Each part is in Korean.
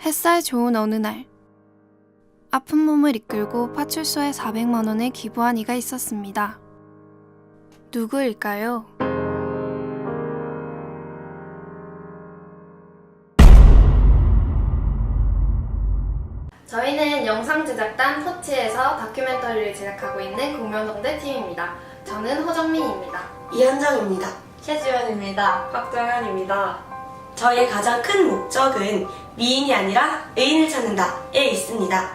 햇살 좋은 어느 날 아픈 몸을 이끌고 파출소에 400만 원을 기부한 이가 있었습니다. 누구일까요? 저희는 영상 제작단 터치에서 다큐멘터리를 제작하고 있는 공명동대 팀입니다. 저는 허정민입니다. 이현정입니다. 최지원입니다. 박정현입니다. 저의 가장 큰 목적은 미인이 아니라 의인을 찾는다에 있습니다.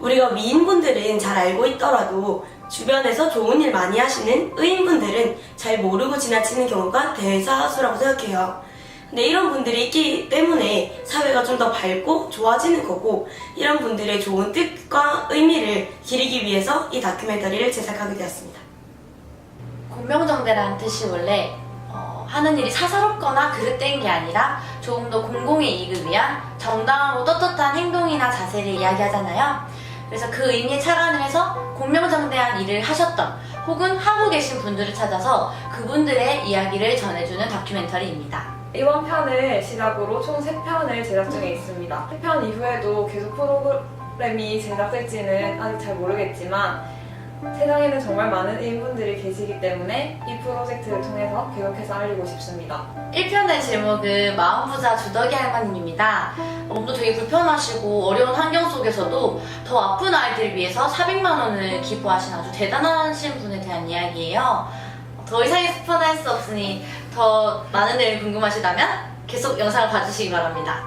우리가 미인분들은 잘 알고 있더라도 주변에서 좋은 일 많이 하시는 의인분들은 잘 모르고 지나치는 경우가 대다수라고 생각해요. 근데 이런 분들이 있기 때문에 사회가 좀 더 밝고 좋아지는 거고 이런 분들의 좋은 뜻과 의미를 기리기 위해서 이 다큐멘터리를 제작하게 되었습니다. 공명정대라는 뜻이 원래 어, 하는 일이 사사롭거나 그릇된 게 아니라 조금 더 공공의 이익을 위한 정당하고 떳떳한 행동이나 자세를 이야기하잖아요. 그래서 그 의미에 착안을 해서 공명정대한 일을 하셨던 혹은 하고 계신 분들을 찾아서 그분들의 이야기를 전해주는 다큐멘터리입니다. 이번 편을 시작으로 총 3편을 제작 중에 있습니다. 3편 이후에도 계속 프로그램이 제작될지는 아직 잘 모르겠지만 세상에는 정말 많은 의인분들이 계시기 때문에 이 프로젝트를 통해서 계속해서 알리고 싶습니다. 1편의 제목은 마음부자 주덕이 할머님입니다. 몸도 되게 불편하시고 어려운 환경 속에서도 더 아픈 아이들을 위해서 400만 원을 기부하신 아주 대단하신 분에 대한 이야기예요. 더 이상의 스포는 할 수 없으니 더 많은 내용이 궁금하시다면 계속 영상을 봐주시기 바랍니다.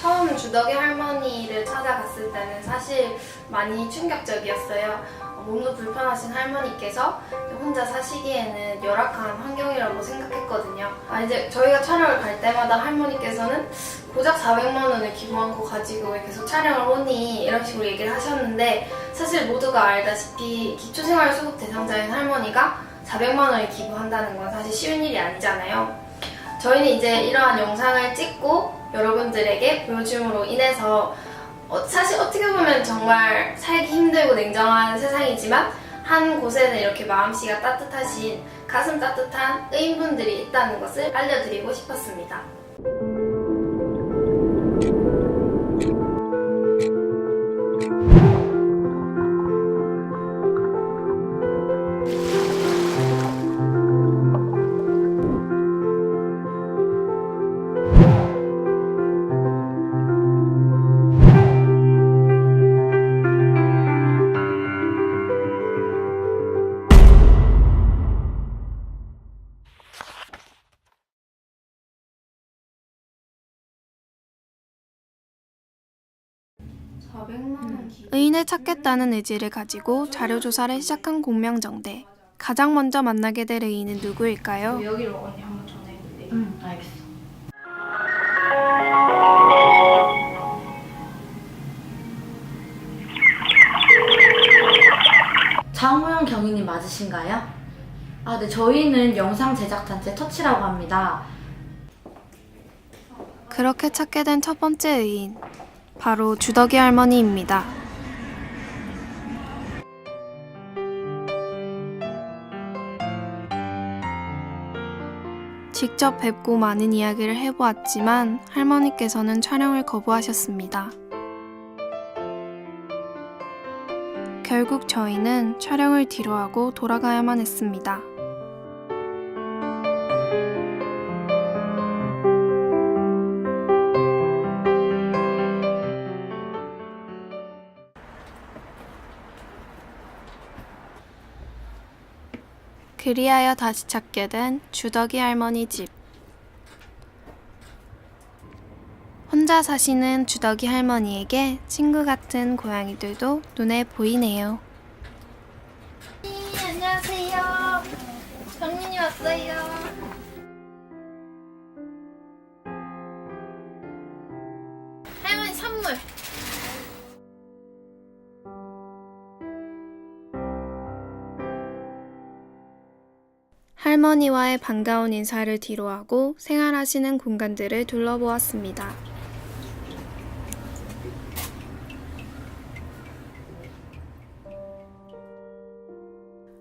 처음 주덕이 할머니를 찾아갔을 때는 사실 많이 충격적이었어요. 어, 몸도 불편하신 할머니께서 혼자 사시기에는 열악한 환경이라고 생각했거든요. 아, 이제 저희가 촬영을 갈 때마다 할머니께서는 고작 400만 원을 기부한 거 가지고 왜 계속 촬영을 오니 이런 식으로 얘기를 하셨는데 사실 모두가 알다시피 기초생활수급 대상자인 할머니가 400만 원을 기부한다는 건 사실 쉬운 일이 아니잖아요. 저희는 이제 이러한 영상을 찍고 여러분들에게 보여줌으로 인해서 어, 사실 어떻게 보면 정말 살기 힘들고 냉정한 세상이지만 한 곳에는 이렇게 마음씨가 따뜻하신 가슴 따뜻한 의인분들이 있다는 것을 알려드리고 싶었습니다. 의인을 찾겠다는 의지를 가지고 자료 조사를 시작한 공명정대. 가장 먼저 만나게 될 의인은 누구일까요? 여기로 언니 한번 전해볼래? 응, 알겠어. 장호영 경위님 맞으신가요? 아, 네, 저희는 영상 제작 단체 터치라고 합니다. 그렇게 찾게 된 첫 번째 의인. 바로 주덕이 할머니입니다. 직접 뵙고 많은 이야기를 해보았지만 할머니께서는 촬영을 거부하셨습니다. 결국 저희는 촬영을 뒤로하고 돌아가야만 했습니다. 그리하여 다시 찾게 된 주덕이 할머니 집. 혼자 사시는 주덕이 할머니에게 친구 같은 고양이들도 눈에 보이네요. 할머니와의 반가운 인사를 뒤로하고 생활하시는 공간들을 둘러보았습니다.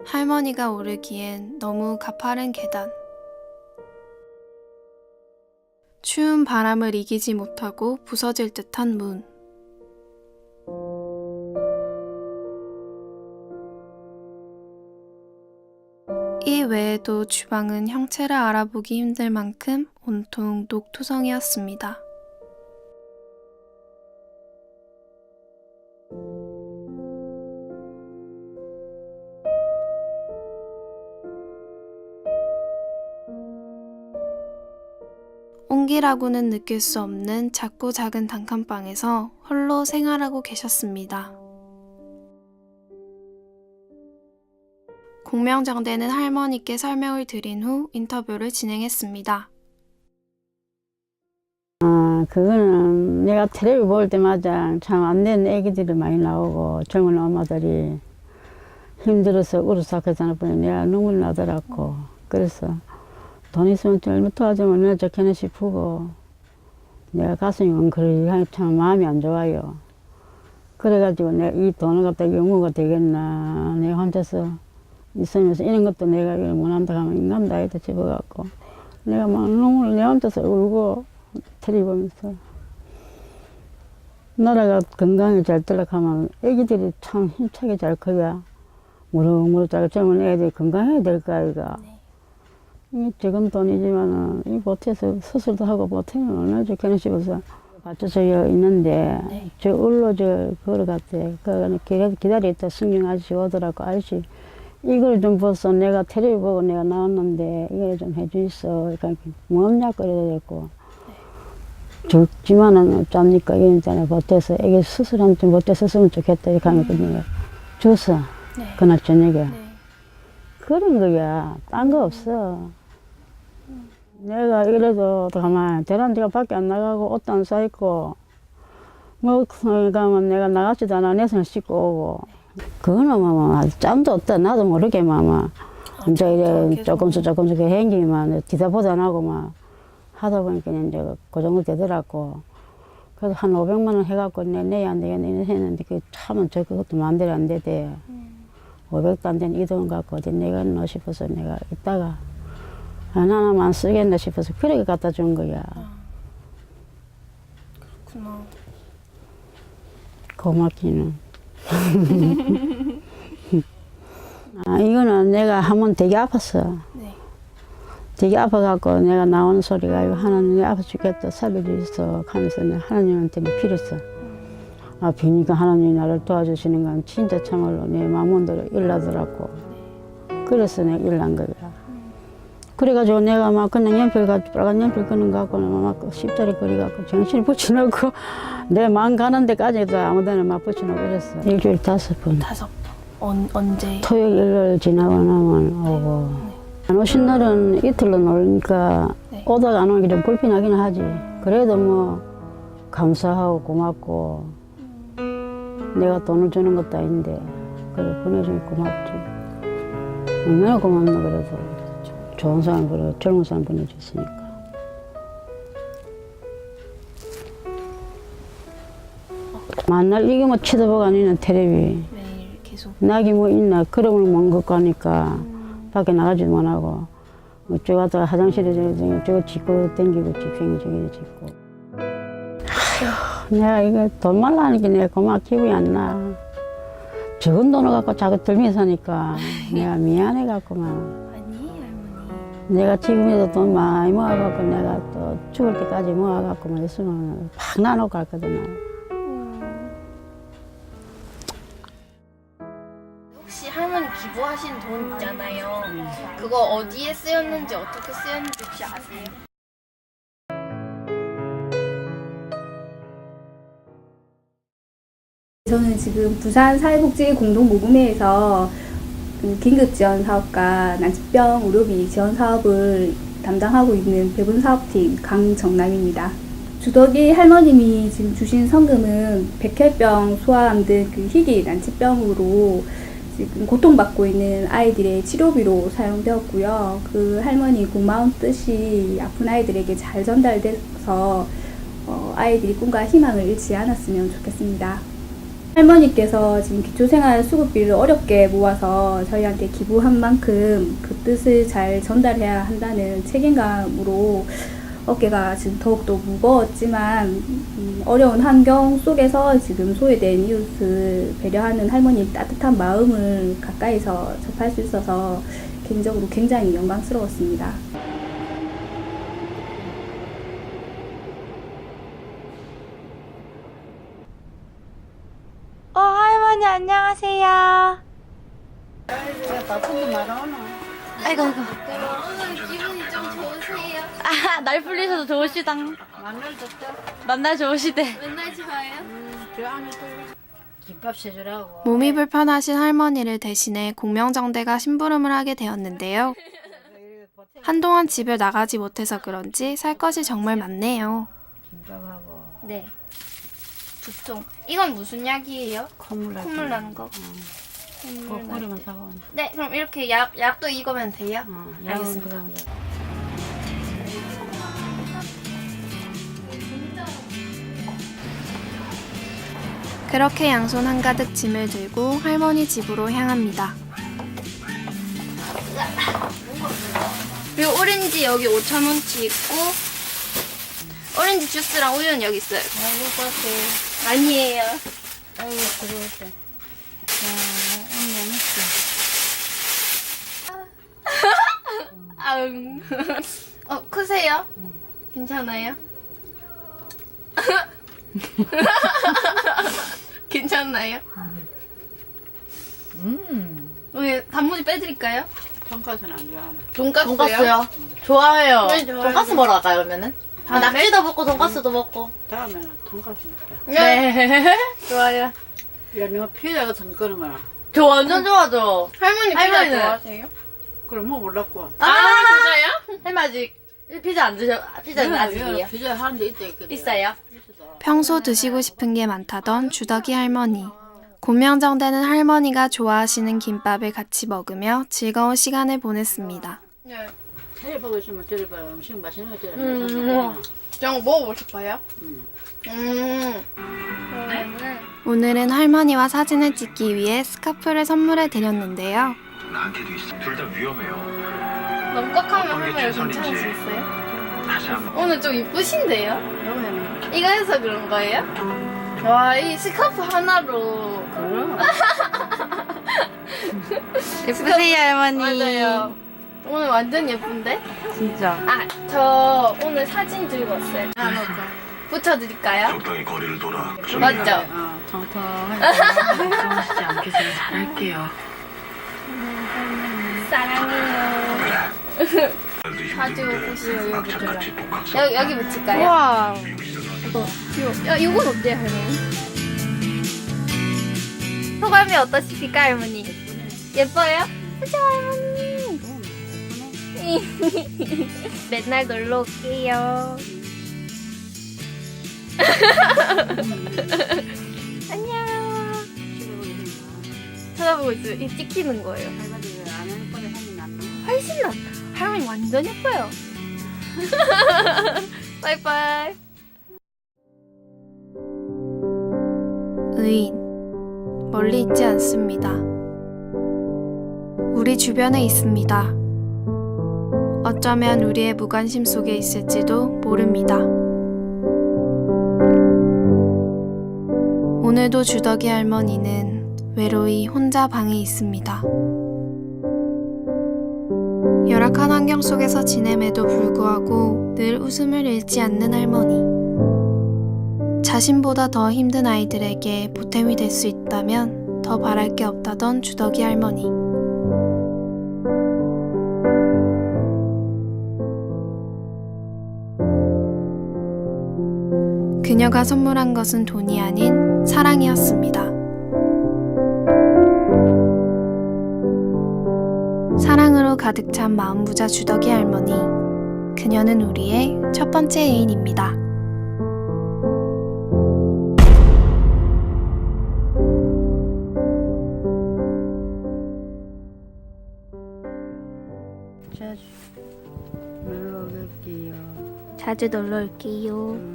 할머니가 오르기엔 너무 가파른 계단. 추운 바람을 이기지 못하고 부서질 듯한 문. 외에도 주방은 형체를 알아보기 힘들 만큼 온통 녹투성이었습니다. 온기라고는 느낄 수 없는 작고 작은 단칸방에서 홀로 생활하고 계셨습니다. 공명정대는 할머니께 설명을 드린 후 인터뷰를 진행했습니다. 아, 그거는 내가 텔레비 볼 때마다 참 안 된 애기들이 많이 나오고 젊은 엄마들이 힘들어서 울어서 그러잖아 보니 내가 눈물 나더라고. 그래서 돈 있으면 좀 도와주면 내가 좋겠나 싶고 내가 가슴이 엉클하게 참 마음이 안 좋아요. 그래가지고 내가 이 돈을 갖다 용무가 되겠나 내가 혼자서 있으면서 이런 것도 내가 이걸 못한다 하면 인간도 아니다 집어갖고 내가 막 눈물 내 혼자서 울고 텔레비 보면서 나라가 건강히 잘 들어가면 애기들이 참 힘차게 잘 커야 무럭무럭 잘 젊은 애들이 건강해야 될 거 아이가. 이 적은 돈이지만은 이 보태서 수술도 하고 보태면 얼마나 좋겠나 싶어서 받쳐져 있는데 저 울로 저 걸어갔대. 그 기다려 있다 승경 아저씨 오더라고. 아저씨 이걸 좀 벗어. 내가 텔레비 보고 내가 나왔는데 이걸 좀 해주있어 그러니까 뭐 없냐 그래가지고. 적지만은 어쩝니까? 이러잖아 보태서 애기 수술하면 좀 보태었으면 좋겠다 이렇게 하면 내가 줬어 그날 저녁에. 그런 거야. 딴 거 없어. 내가 이래도 가만 대란지가 밖에 안 나가고 옷도 안 사입고 뭐 가면 내가 나가지도 않아. 내손 씻고 오고 그거는 뭐 짬도 없다. 나도 모르게 막 이제 이래 조금씩 조금씩 행기만 기다보도 안 하고 막 하다 보니까 이제 그 정도 되더라고. 그래서 한 500만 원 해갖고 내 내야 안 되겠네 했는데 그 참은 저 그것도 마음대로 안 되대. 500도 안 되는 이돈 갖고 어디 내가 넣어 싶어서 내가 이따가 하나만 쓰겠나 싶어서 그렇게 갖다 준 거야. 그렇구나. 고맙기는. 아, 이거는 내가 한번 되게 아팠어. 네. 되게 아파갖고 내가 나오는 소리가 이거 하나님 아파 죽겠다 살려주소 하면서 내가 하나님한테 빌었어. 아, 비니까 하나님이 나를 도와주시는 건 진짜 참말로 내 마음대로 일나더라고. 그래서 내가 일난 거야. 그래가지고 내가 막 그냥 연필 가지고 빨간 연필 끄는 거 갖고는 막 십자리 거리갖고 정신을 붙여놓고 내 마음 가는 데까지도 아무데나 막 붙여놓고 이랬어. 일주일 다섯 번. 다섯 번. 언, 언제? 토요일, 일요일 지나고 나면 오고. 안 오신 날은 이틀로 놀니까 네. 오다가 안 오는 게 좀 불편하긴 하지. 그래도 뭐 감사하고 고맙고 내가 돈을 주는 것도 아닌데 그래 보내주니 고맙지. 얼마나 고맙나 그래도 좋은 사람 그래 젊은 사람 보내줬으니까. 만날 이게 뭐 쳐다보고 아니는 텔레비. 매일 계속. 낙이 뭐 있나 그름을 먼것 가니까 밖에 나가지도 못하고 어쩌 갔다가 화장실에 저기 저거 짚고 땡기고 집생이 저기 짚고 아휴 내가 이거 돈 말라니까 내가 고마 기분이 안 나 적은 돈을 갖고 자꾸 들며 사니까 내가 미안해 갖고만 아니, 할머니. 내가 지금에도 돈 많이 모아갖고 내가 또 죽을 때까지 모아갖고만 있으면 팍 나눠 갔거든 혹시 할머니 기부하신 돈 있잖아요. 그거 어디에 쓰였는지 어떻게 쓰였는지 혹시 아세요? 저는 지금 부산 사회복지 공동모금회에서 그 긴급 지원 사업과 난치병 의료비 지원 사업을 담당하고 있는 배분 사업팀 강정남입니다. 주덕이 할머님이 지금 주신 성금은 백혈병, 소아암 등 그 희귀 난치병으로 지금 고통받고 있는 아이들의 치료비로 사용되었고요. 그 할머니 고마운 뜻이 아픈 아이들에게 잘 전달돼서 어, 아이들이 꿈과 희망을 잃지 않았으면 좋겠습니다. 할머니께서 지금 기초생활 수급비를 어렵게 모아서 저희한테 기부한 만큼 그 뜻을 잘 전달해야 한다는 책임감으로 어깨가 지금 더욱더 무거웠지만 음, 어려운 환경 속에서 지금 소외된 이웃을 배려하는 할머니의 따뜻한 마음을 가까이서 접할 수 있어서 개인적으로 굉장히 영광스러웠습니다. 어, 할머니 안녕하세요. 아이고, 아이고. 오늘 기분이 좀 좋으세요? 아, 날 풀리셔도 좋으시당. 만날 좋으시대. 맨날 좋아요? 김밥 세주라고. 몸이 불편하신 할머니를 대신해 공명정대가 심부름을 하게 되었는데요. 한동안 집을 나가지 못해서 그런지 살 것이 정말 많네요. 김밥하고 네. 두통. 이건 무슨 약이에요? 콧물 날 콧물 나는 거. 꼭 콧물 날 끓이면 때. 사고. 네, 그럼 이렇게 약, 약도 이거면 돼요? 어, 약은 알겠습니다. 거. 그렇게 양손 한가득 짐을 들고 할머니 집으로 향합니다. 그리고 오렌지 여기 5,000원치 있고 오렌지 주스랑 우유는 여기 있어요. 아이고 꽃이. 아니에요. 들어올 때. 자, 언니 먹지. 아응. 어, 크세요? 괜찮아요? 괜찮나요? 음. 왜 단무지 빼드릴까요? 돈까스는 안 좋아하나. 돈까스요? 돈가스요? 좋아해요. 네, 좋아요. 돈가스 먹으러 갈까요, 그러면은? 아, 다음에? 낙지도 먹고 돈가스도 먹고. 다음에는 돈까스 먹자. 네. 좋아요. 야, 내가 피자 같은 거 그런 거나. 저 완전 좋아하죠. 할머니 피자 할머니는? 좋아하세요? 그럼 뭐 몰랐고. 아, 진짜요? 할머니 아직 피자 안 드셔, 피자는 아직이에요. 피자 하는 데 있다 그래. 있어요? 평소 드시고 싶은 게 많다던 주덕이 할머니. 곤명정대는 할머니가 좋아하시는 김밥을 같이 먹으며 즐거운 시간을 보냈습니다. 네. 텔레보고 있으면 들어봐. 음식 맛있는 거 들어봐. 음. 정 먹어보고 싶어요? 음. 음. 오늘은 할머니와 사진을 찍기 위해 스카프를 선물해 드렸는데요. 나한테도 있어. 둘 다 위험해요. 너무 꽉 하면 어떤 게 할머니 최선인지. 괜찮으시겠어요? 다시 한번. 오늘 좀 이쁘신데요? 이거 해서 그런 거예요? 와, 이 스카프 하나로. 그럼. 예쁘세요, 할머니. 맞아요. 오늘 완전 예쁜데? 진짜. 아, 저 오늘 사진 들고 왔어요. 붙여드릴까요? 적당히 거리를 돌아. 맞죠? 어, 통통하게. 걱정하시지 않게 제가 잘할게요. 사랑해요. 자주 오시요, 여기 악착같이 복합 여기, 여기 붙일까요? 와. 이거, 야, 이건 어때요, 할머니? 소감이 어떠십니까, 할머니? 예뻐요? 그죠, 할머니? 맨날 놀러 올게요. 안녕. 쳐다보고 있어요. 이 찍히는 거예요. 훨씬 낫다. 할머니 완전 예뻐요. 바이바이. 의인. 멀리 있지 않습니다. 우리 주변에 있습니다. 어쩌면 우리의 무관심 속에 있을지도 모릅니다. 오늘도 주덕이 할머니는 외로이 혼자 방에 있습니다. 열악한 환경 속에서 지냄에도 불구하고 늘 웃음을 잃지 않는 할머니. 자신보다 더 힘든 아이들에게 보탬이 될 수 있다면 더 바랄 게 없다던 주덕이 할머니. 그녀가 선물한 것은 돈이 아닌 사랑이었습니다. 사랑으로 가득 찬 마음 부자 주덕이 할머니. 그녀는 우리의 첫 번째 애인입니다. 자주 놀러 갈게요. 자주 놀러 올게요.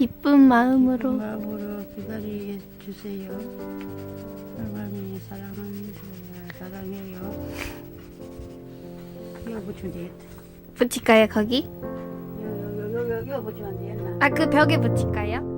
음, 기쁜 마음으로. 마음으로 기다리게 주세요. 사랑합니다. 사랑해요. 이거 붙이면 되겠다. 붙일까요 거기? 요, 요 붙이면 되겠나? 아 그 벽에 붙일까요?